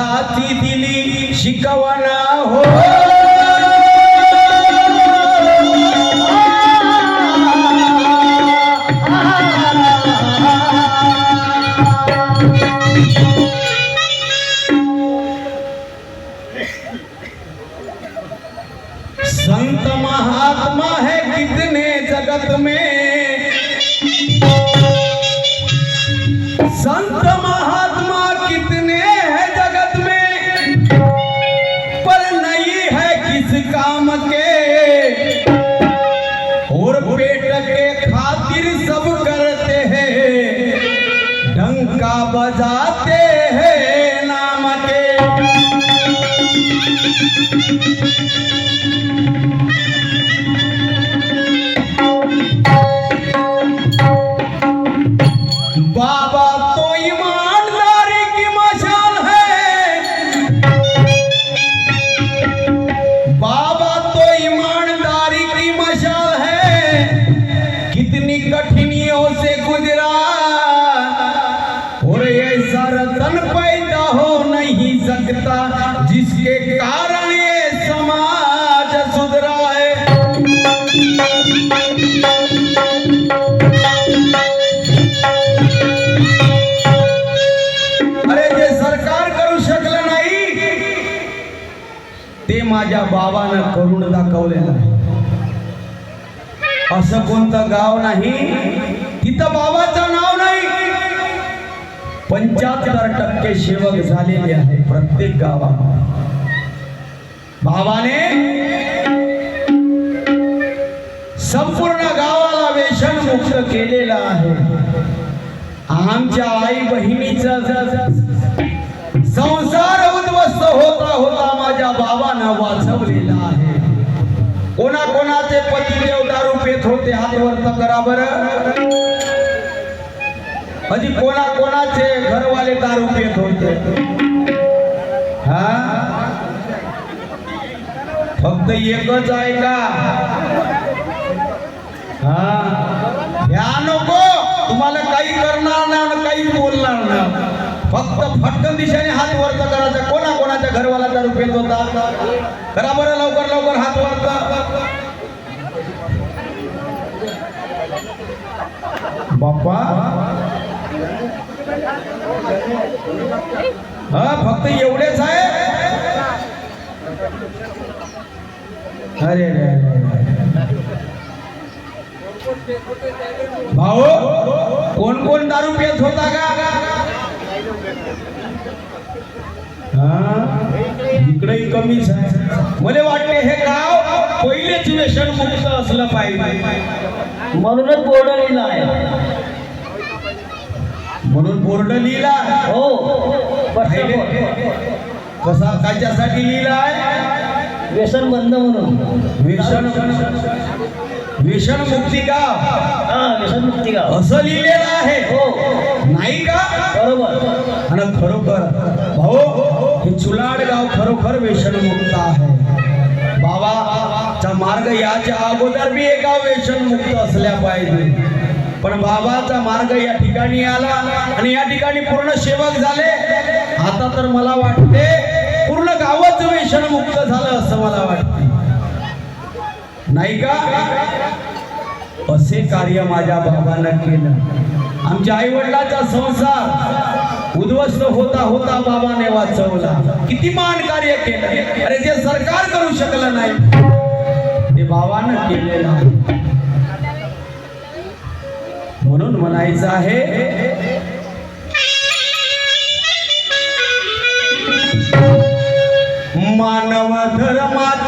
सत्याची दिली शिकवणा हो। संत महात्मा है कितने जगत में। संत माझ्या करून दाखवलेलं आहे. असं कोणतं गाव नाही? तिथं बाबाचं नाव नाही. पंच्याहत्तर टक्के सेवक झालेले आहे प्रत्येक गावात. बाबाने संपूर्ण गावाला व्यसन मुक्त केलेलं आहे. आमच्या आई बहिणीचा होता होता माझ्या बाबानं वाचवलेला आहे. कोणा कोणाचे पतिदेव दारू पेत होते हात वर्त करा बर. अजी कोणा कोणाचे घरवाले दारू पेत होते? हा? फक्त एकच आहे का? हा? ह्या नको. तुम्हाला काही करणार नाही काही बोलणार नाही. फक्त फटकन दिशेने हात वरचा करायचा. कोणा कोणाच्या घरवाला दारू पेत होता? करा बरं लवकर लवकर हात वरचा. बाप्पा. हा फक्त एवढेच आहे? अरे. भाऊ कोण कोण दारू पियत होता का हा, इकडेही कमीच आहे मला वाटते हे गाव पहिलेच व्यसन मुक्त असलं पाहिजे. म्हणूनच बोर्ड लिहिला आहे. म्हणून बोर्ड लिहिला हो. कसा काच्यासाठी लिहिला आहे? व्यसन बंद म्हणून. व्यसन. व्यसन मुक्ती गाव हा व्यसन मुक्ती गाव असं लिहिलेलं आहे. हो. नाही का? बरोबर. आणि खरोखर भाऊ हे चुलाड गाव खरोखर व्यसनमुक्त आहे. बाबाचा मार्ग याच्या अगोदर मी एका गाव व्यसनमुक्त असल्या पाहिजे. पण बाबाचा मार्ग या ठिकाणी आला आणि या ठिकाणी पूर्ण सेवक झाले. आता तर मला वाटते पूर्ण गावच व्यसनमुक्त झालं असं मला वाटते. नाही का? असे कार्य माझ्या बाबानं केलं. आमच्या आई वडिलाचा संसार उद्ध्वस्त होता होता बाबाने वाचवला. किती मान कार्य केलं. अरे जे सरकार करू शकलं नाही ते बाबानं केलेलं आहे. म्हणून म्हणायचं आहे मानव धर्माच्या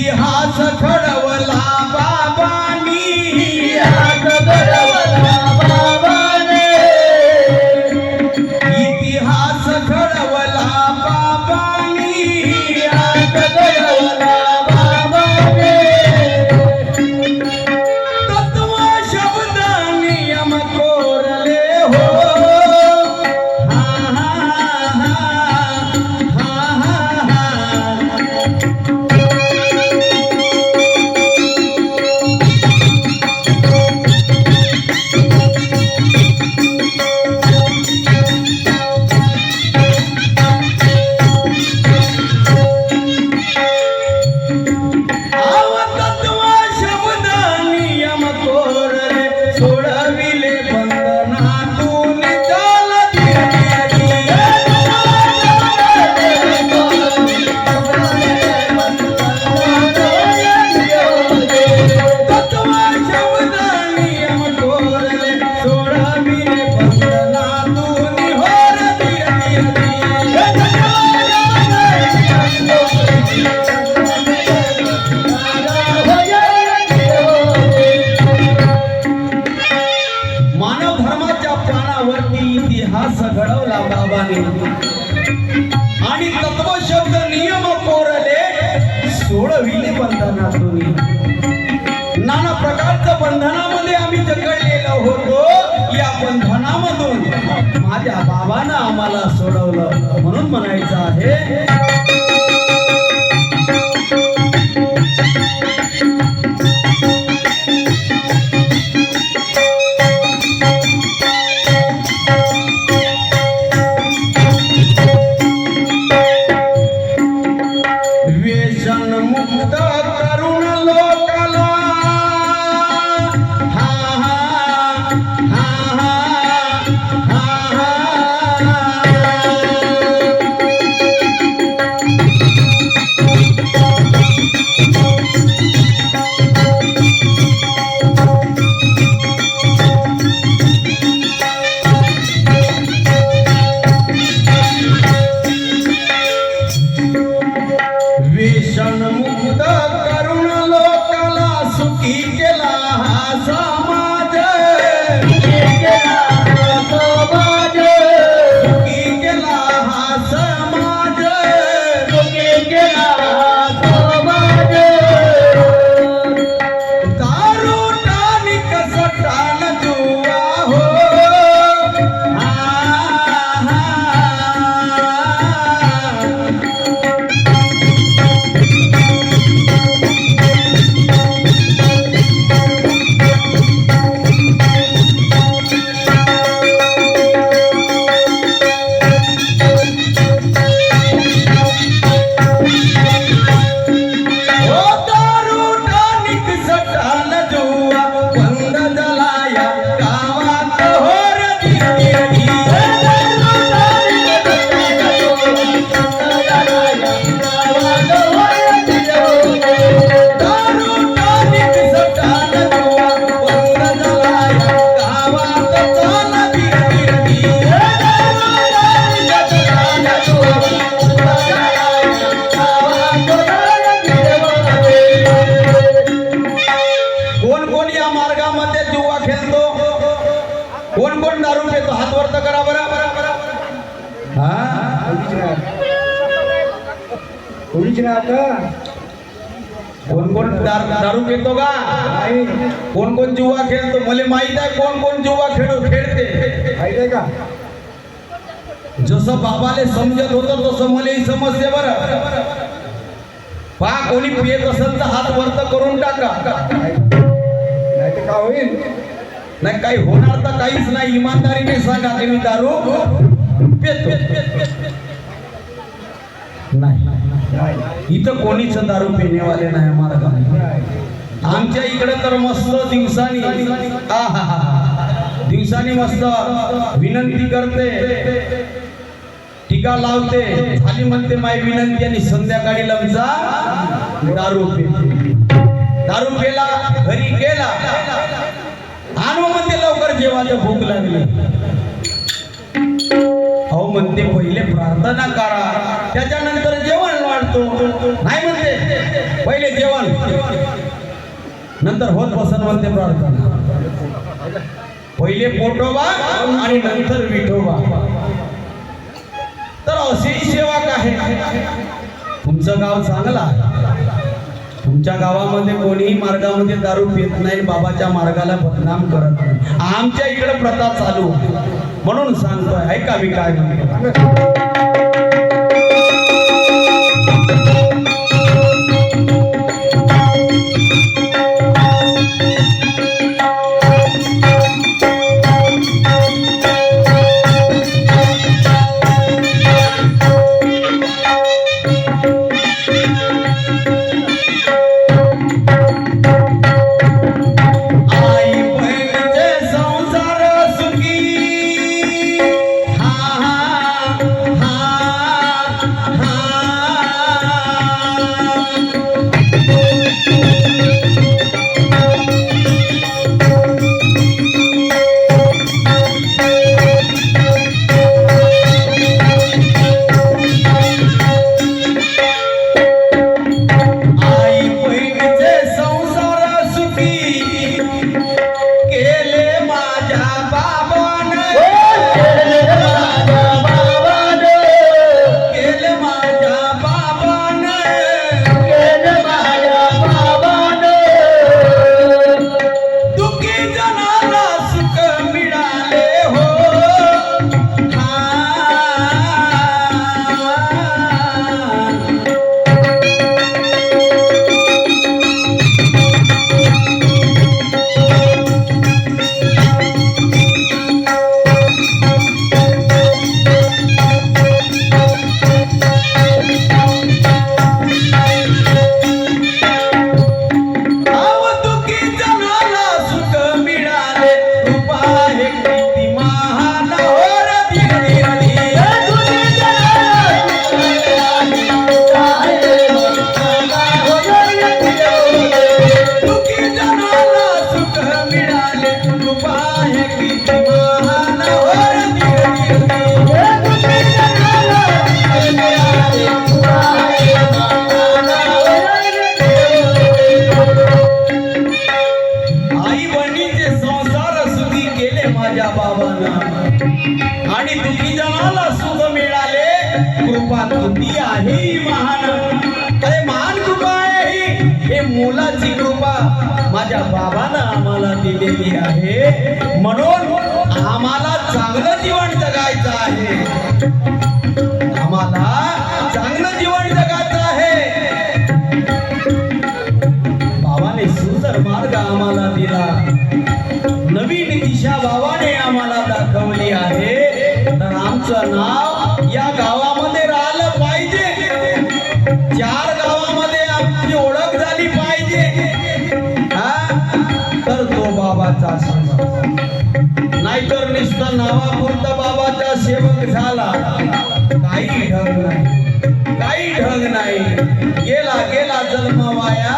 इतिहास खड़ा बाबानं आम्हाला सोडवलं म्हणून म्हणायचं आहे. हा कोणीच नाही आता? कोण कोण दार- दारू पितो का? नाही. कोण कोण जुवा खेळतो? मला माहीत आहे कोण कोण जुवा खेळ खेळते. माहीत आहे का? जसं बाबाले समजत होतं तसं मलाही समजते बरं. पहा कोणी पियत असेल तर हात वरत करून टाका. नाही तर का होईल? नाही काही होणार तर काहीच नाही. इमानदारीने सांगा मी दारू नाही. इथं कोणीच दारू पिण्यावाले नाही मार्गाने आमच्या इकडे तर मस्त दिवसानी दिवसानी मस्त विनंती करते. टीका लावते. झाली म्हणते माय विनंती आणि संध्याकाळी लमचा दारू पे. दारू पेला घरी गेला. आणू म्हणते लवकर जेवायला भूक लागली. म्हणते पहिले प्रार्थना करा. त्याच्यानंतर जेवण वाढतो. नाही म्हणते. पहिले जेवण. नंतर होत बसन म्हणते प्रार्थना. पहिले पोटोबा आणि नंतर विठोबा. तर अशी सेवा आहे. तुमचं गाव चांगला तुमच्या गावामध्ये कोणीही मार्गामध्ये दारू पित नाही बाबाच्या मार्गाला बदनाम करत नाही. आमच्या इकडे प्रथा चालू. म्हणून सांगतोय ऐका मी काय म्हणतो. मुलाची कृपा माझ्या बाबानं आम्हाला दिलेली आहे. म्हणून आम्हाला चांगलं जीवन जगायचं आहे. आम्हाला चांगलं जीवन जगायचं नुसतं नावापुरता बाबाचा सेवक झाला. काही ढग नाही. काही ढग नाही. गेला गेला जन्म वाया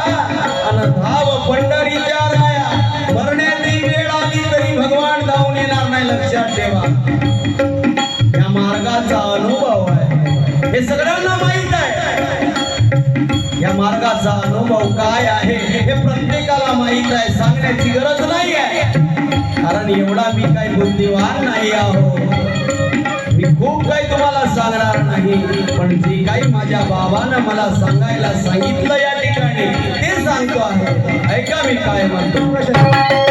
अन धाव पंढरीच्या राया. मरण्याची वेळ आली तरी भगवान धावून येणार नाही लक्षात ठेवा. या मार्गाचा अनुभव आहे. हे सगळ्यांना माहीत आहे. या मार्गाचा अनुभव काय आहे हे प्रत्येकाला माहीत आहे. सांगण्याची गरज नाही आहे. कारण एवढा मी काही बुद्धिवान नाही आहो. मी खूप काही तुम्हाला सांगणार नाही पण जे काही माझ्या बाबानं मला सांगायला सांगितलं या ठिकाणी ते सांगतो आहे. ऐका मी काय म्हणतो.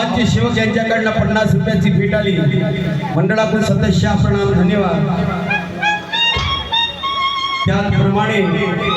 बाबांचे शेवक यांच्याकडनं पन्नास रुपयाची भेट आली. मंडळाकडून सदस्य प्रणाम धन्यवाद. त्याचप्रमाणे